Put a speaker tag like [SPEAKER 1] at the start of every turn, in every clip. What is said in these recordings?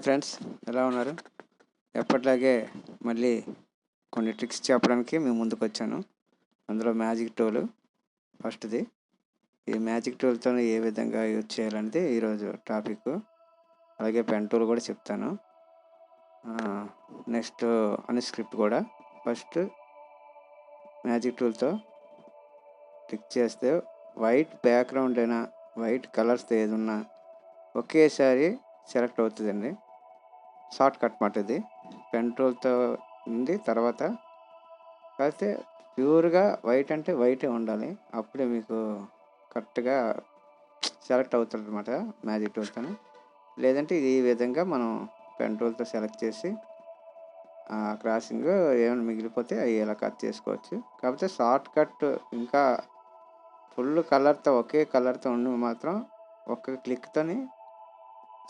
[SPEAKER 1] Hi friends ఎలా ఉన్నారు? ఎప్పటిలాగే మళ్ళీ కొన్ని ట్రిక్స్ చెప్పడానికి మేము ముందుకు వచ్చాను అందులో మ్యాజిక్ టోల్ ఫస్ట్ది ఈ మ్యాజిక్ టూల్తో ఏ విధంగా యూజ్ చేయాలనేది ఈరోజు టాపిక్ అలాగే పెన్ టూల్ కూడా చెప్తాను. నెక్స్ట్ అన్స్క్రిప్ట్ కూడా. ఫస్ట్ మ్యాజిక్ టూల్తో క్లిక్ చేస్తే వైట్ బ్యాక్గ్రౌండ్ అయినా వైట్ కలర్స్ ఏదున్నా ఒకేసారి సెలెక్ట్ అవుతుందండి. షార్ట్ కట్ మాట ఇది. ఉంది. తర్వాత కాకపోతే ప్యూర్గా వైట్ అంటే వైటే ఉండాలి. అప్పుడే మీకు కరెక్ట్గా సెలెక్ట్ అవుతుంది అనమాట మ్యాజిక్ టూల్తో లేదంటే ఈ విధంగా మనం పెన్ టూల్తో సెలెక్ట్ చేసి క్రాసింగ్ ఏమైనా మిగిలిపోతే అవి ఇలా కట్ చేసుకోవచ్చు. కాకపోతే షార్ట్ కట్ ఇంకా ఫుల్ కలర్తో ఒకే కలర్తో ఉండి మాత్రం ఒక్క క్లిక్తోని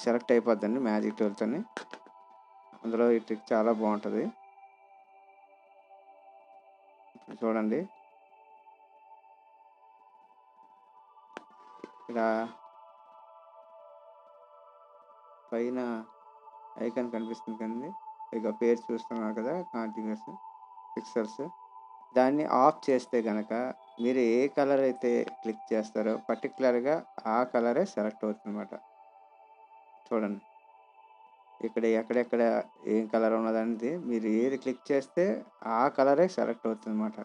[SPEAKER 1] సెలెక్ట్ అయిపోద్దండి మ్యాజిక్ టూల్తో అందులో ఈ ట్రిక్ చాలా బాగుంటుంది. ఇప్పుడు చూడండి. ఇక్కడ పైన ఐకాన్ కనిపిస్తుంది కదండి. ఇక పేరు చూస్తున్నారు కదా కాంటిన్యూస్ పిక్సెల్స్ దాన్ని ఆఫ్ చేస్తే కనుక మీరు ఏ కలర్ అయితే క్లిక్ చేస్తారో పర్టికులర్గా ఆ కలరే సెలెక్ట్ అవుతుందన్నమాట. చూడండి. ఇక్కడ ఎక్కడెక్కడ ఏం కలర్ ఉన్నదనేది మీరు ఏది క్లిక్ చేస్తే ఆ కలరే సెలెక్ట్ అవుతుంది అన్నమాట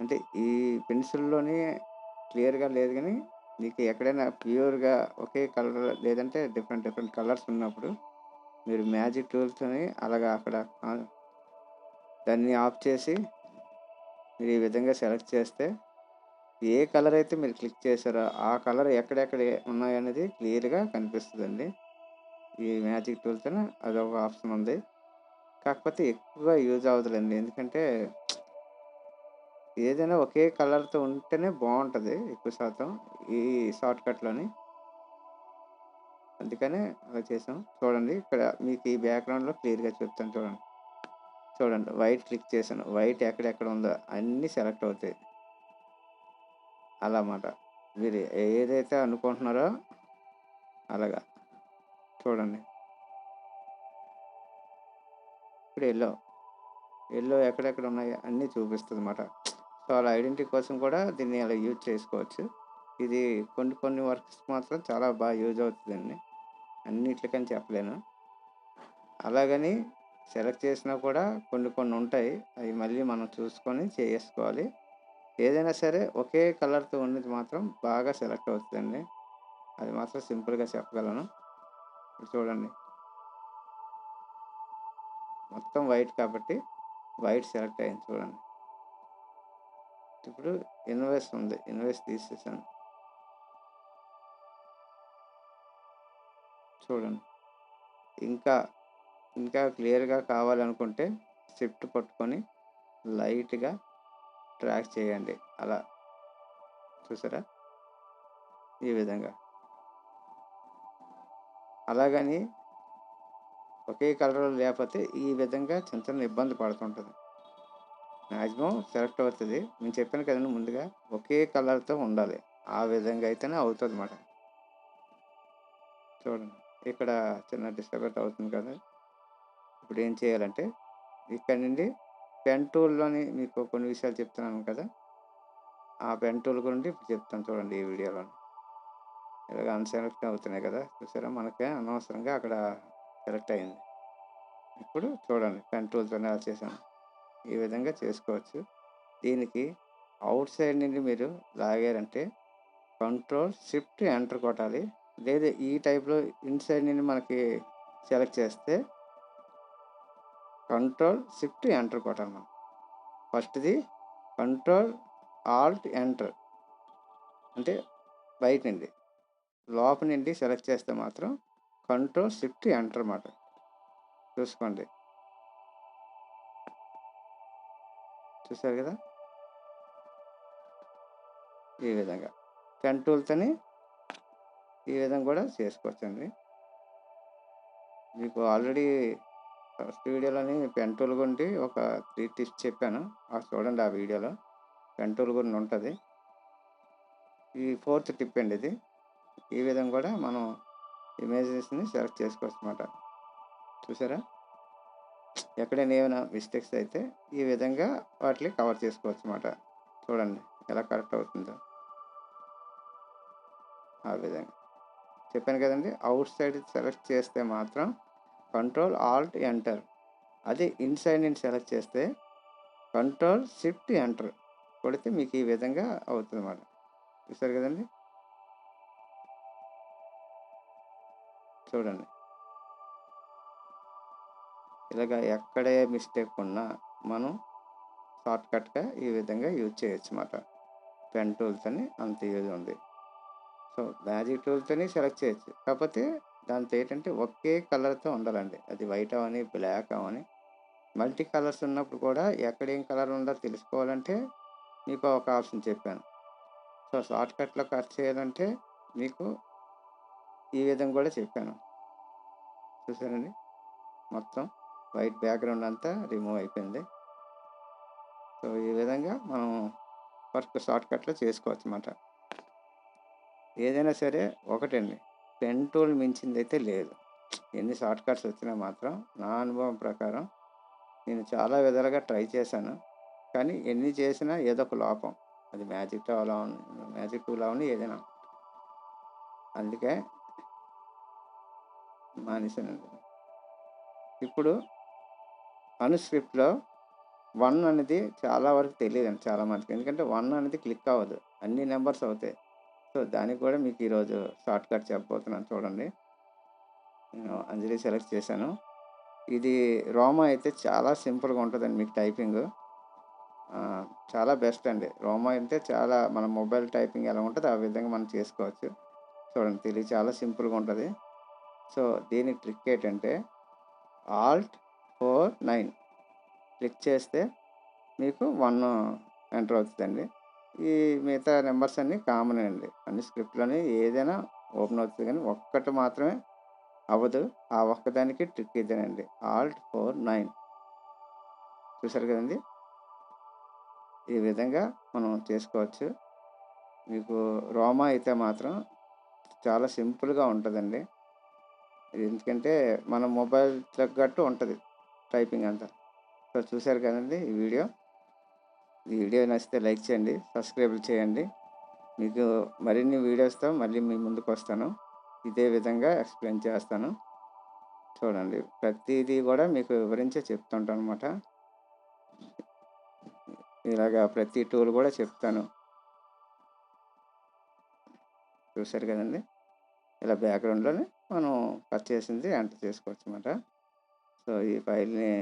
[SPEAKER 1] అంటే ఈ పెన్సిల్లోనే క్లియర్గా లేదు కానీ మీకు ఎక్కడైనా ప్యూర్గా ఒకే కలర్ లేదంటే డిఫరెంట్ డిఫరెంట్ కలర్స్ ఉన్నప్పుడు మీరు మ్యాజిక్ టూల్తోని అలాగా అక్కడ దాన్ని ఆఫ్ చేసి మీరు ఈ విధంగా సెలెక్ట్ చేస్తే ఏ కలర్ అయితే మీరు క్లిక్ చేశారో ఆ కలర్ ఎక్కడెక్కడ ఉన్నాయనేది క్లియర్గా కనిపిస్తుందండి. ఈ మ్యాజిక్ టూల్తో అదొక ఆప్షన్ ఉంది. కాకపోతే ఎక్కువగా యూజ్ అవ్వదులేండి. ఎందుకంటే ఏదైనా ఒకే కలర్తో ఉంటేనే బాగుంటుంది ఎక్కువ శాతం ఈ షార్ట్ కట్లోని. అందుకనే అలా చేసాం. చూడండి ఇక్కడ మీకు ఈ బ్యాక్గ్రౌండ్లో క్లియర్గా చెప్తాను చూడండి. చూడండి వైట్ క్లిక్ చేశాను. వైట్ ఎక్కడెక్కడ ఉందో అన్నీ సెలెక్ట్ అవుతాయి. అలా అన్నమాట. మీరు ఏదైతే అనుకుంటున్నారో అలాగా. చూడండి. ఇప్పుడు ఎల్లో. ఎల్లో ఎక్కడెక్కడ ఉన్నాయి అన్నీ చూపిస్తుంది అన్నమాట సో అలా ఐడెంటిటీ కోసం కూడా దీన్ని అలా యూజ్ చేసుకోవచ్చు. ఇది కొన్ని కొన్ని వర్క్స్ మాత్రం చాలా బాగా యూజ్ అవుతుందండి అన్నిట్లకని చెప్పలేను. అలాగని సెలెక్ట్ చేసినా కూడా కొన్ని కొన్ని ఉంటాయి. అవి మళ్ళీ మనం చూసుకొని చేసుకోవాలి. ఏదైనా సరే ఒకే కలర్తో ఉన్నది మాత్రం బాగా సెలెక్ట్ అవుతుందండి. అది మాత్రం సింపుల్గా చెప్పగలను. ఇప్పుడు చూడండి. మొత్తం వైట్ కాబట్టి వైట్ సెలెక్ట్ అయింది చూడండి. ఇప్పుడు ఇన్వెస్ట్ ఉంది. ఇన్వెస్ట్ తీసేసాను. చూడండి. ఇంకా ఇంకా క్లియర్గా కావాలనుకుంటే షిఫ్ట్ పట్టుకొని లైట్గా ట్రాక్ చేయండి. అలా చూసారా? ఈ విధంగా. అలాగని ఒకే కలర్ లేకపోతే ఈ విధంగా చిన్న చిన్న ఇబ్బంది పడుతుంటుంది. మ్యాక్సిమం సెలెక్ట్ అవుతుంది. నేను చెప్పాను కదండి ముందుగా ఒకే కలర్తో ఉండాలి. ఆ విధంగా అయితేనే అవుతుంది అన్నమాట చూడండి. ఇక్కడ చిన్న డిస్టర్బెన్స్ అవుతుంది కదా. ఇప్పుడు ఏం చేయాలంటే ఇక్కడ నుండి పెన్ టూల్లోని మీకు కొన్ని విషయాలు చెప్తున్నాను కదా. ఆ పెన్ టూల్ గురించి ఇప్పుడు చెప్తాను చూడండి ఈ వీడియోలో ఇలాగ అన్సెలెక్ట్ అవుతున్నాయి కదా. చూసారా? మనకే అనవసరంగా అక్కడ సెలెక్ట్ అయింది. ఇప్పుడు చూడండి కంట్రోల్తో అలా ఎలా చేసాను ఈ విధంగా చేసుకోవచ్చు. దీనికి అవుట్ సైడ్ నుండి మీరు లాగారంటే కంట్రోల్ షిఫ్ట్ ఎంటర్ కొట్టాలి. లేదా ఈ టైప్లో ఇన్సైడ్ నుండి మనకి సెలెక్ట్ చేస్తే కంట్రోల్ షిఫ్ట్ ఎంటర్ కొట్టాలి మనం. ఫస్ట్ది కంట్రోల్ ఆల్ట్ ఎంటర్. అంటే బయట నుండి. లోపల నుండి సెలెక్ట్ చేస్తే మాత్రం కంట్రోల్ షిఫ్ట్ ఎంటర్ అన్నమాట. చూసుకోండి. చూసారు కదా? ఈ విధంగా. పెన్ టూల్తోని ఈ విధంగా కూడా చేసుకోవచ్చండి. మీకు ఆల్రెడీ ఫస్ట్ వీడియోలోని పెన్ టూల్ గురించి ఒక త్రీ టిప్స్ చెప్పాను. ఆ చూడండి ఆ వీడియోలో. పెన్ టూల్ గురించి ఉంటుంది. ఈ ఫోర్త్ టిప్ అండి ఇది. ఈ విధంగా కూడా మనం ఇమేజెస్ని సెలెక్ట్ చేసుకోవచ్చు అనమాట చూసారా? ఎక్కడైనా ఏమైనా మిస్టేక్స్ అయితే ఈ విధంగా వాటిని కవర్ చేసుకోవచ్చు అనమాట చూడండి ఎలా కరెక్ట్ అవుతుందో. ఆ విధంగా. చెప్పాను కదండి అవుట్ సైడ్ సెలెక్ట్ చేస్తే మాత్రం కంట్రోల్ ఆల్ట్ ఎంటర్ అదే ఇన్సైడ్ నేను సెలెక్ట్ చేస్తే కంట్రోల్ షిఫ్ట్ ఎంటర్ కొడితే మీకు ఈ విధంగా అవుతుంది అన్నమాట. చూసారు కదండి? చూడండి. ఇలాగ ఎక్కడే మిస్టేక్ ఉన్నా మనం షార్ట్కట్గా ఈ విధంగా యూజ్ చేయొచ్చు అన్నమాట పెన్ టూల్స్ అని అంత యూజ్ ఉంది. సో మ్యాజిక్ టూల్తోని సెలెక్ట్ చేయొచ్చు. కాకపోతే దాంతో ఏంటంటే ఒకే కలర్తో ఉండాలండి. అది వైట్ అవని బ్లాక్ అవని. మల్టీ కలర్స్ ఉన్నప్పుడు కూడా ఎక్కడ ఏం కలర్ ఉందో తెలుసుకోవాలంటే మీకు ఒక ఆప్షన్ చెప్పాను. సో షార్ట్కట్లో కట్ చేయాలంటే మీకు ఈ విధంగా కూడా చెప్పాను. చూసారండి మొత్తం వైట్ బ్యాక్గ్రౌండ్ అంతా రిమూవ్ అయిపోయింది. సో ఈ విధంగా మనం వర్క్ షార్ట్కట్లో చేసుకోవచ్చు అన్నమాట ఏదైనా సరే ఒకటండి. పెన్ టూల్ మించింది అయితే లేదు. ఎన్ని షార్ట్కట్స్ వచ్చినా మాత్రం నా అనుభవం ప్రకారం నేను చాలా విధాలుగా ట్రై చేశాను. కానీ ఎన్ని చేసినా ఏదో ఒక లోపం. అది మ్యాజిక్ టూల్ మ్యాజిక్ టూల్ అవని ఏదైనా. అందుకే మానేశానండి ఇప్పుడు అనుస్క్రిప్ట్లో వన్ అనేది చాలా వరకు తెలియదండి చాలా మందికి. ఎందుకంటే వన్ అనేది క్లిక్ అవ్వదు. అన్ని నెంబర్స్ అవుతాయి. సో దానికి కూడా మీకు ఈరోజు షార్ట్కట్ చెప్పబోతున్నాను చూడండి. నేను అంజలి సెలెక్ట్ చేశాను. ఇది రోమా అయితే చాలా సింపుల్గా ఉంటుందండి మీకు టైపింగ్. చాలా బెస్ట్ అండి. రోమా అంటే చాలా మన మొబైల్ టైపింగ్ ఎలా ఉంటుందో ఆ విధంగా మనం చేసుకోవచ్చు. చూడండి తెలియ చాలా సింపుల్గా ఉంటుంది. సో దీని ట్రిక్ ఏంటంటే ఆల్ట్ ఫోర్ నైన్ క్లిక్ చేస్తే మీకు వన్ ఎంటర్ అవుతుందండి. ఈ మిగతా నెంబర్స్ అన్నీ కామన్ అండి. అన్ని స్క్రిప్ట్లోనే ఏదైనా ఓపెన్ అవుతుంది కానీ ఒక్కటి మాత్రమే అవ్వదు. ఆ ఒక్కదానికి ట్రిక్ ఇదేనండి. ఆల్ట్ ఫోర్ నైన్ చూసారు కదండి? ఈ విధంగా మనం చేసుకోవచ్చు. మీకు రోమా అయితే మాత్రం చాలా సింపుల్గా ఉంటుందండి. ఎందుకంటే మన మొబైల్ తగ్గట్టు ఉంటుంది టైపింగ్ అంతా. సో చూసారు కదండి ఈ వీడియో. ఈ వీడియో నచ్చితే లైక్ చేయండి సబ్స్క్రైబ్ చేయండి. మీకు మరిన్ని వీడియోస్తో మళ్ళీ మీ ముందుకు వస్తాను. ఇదే విధంగా ఎక్స్ప్లెయిన్ చేస్తాను. చూడండి ప్రతిదీ కూడా మీకు వివరించే చెప్తుంటాను అనమాట ఇలాగా ప్రతి టూల్ కూడా చెప్తాను. చూసారు కదండి? ఇలా బ్యాక్గ్రౌండ్లోనే మనం కట్ చేసింది ఎంటర్ చేసుకోవచ్చు అన్నమాట సో ఈ ఫైల్ని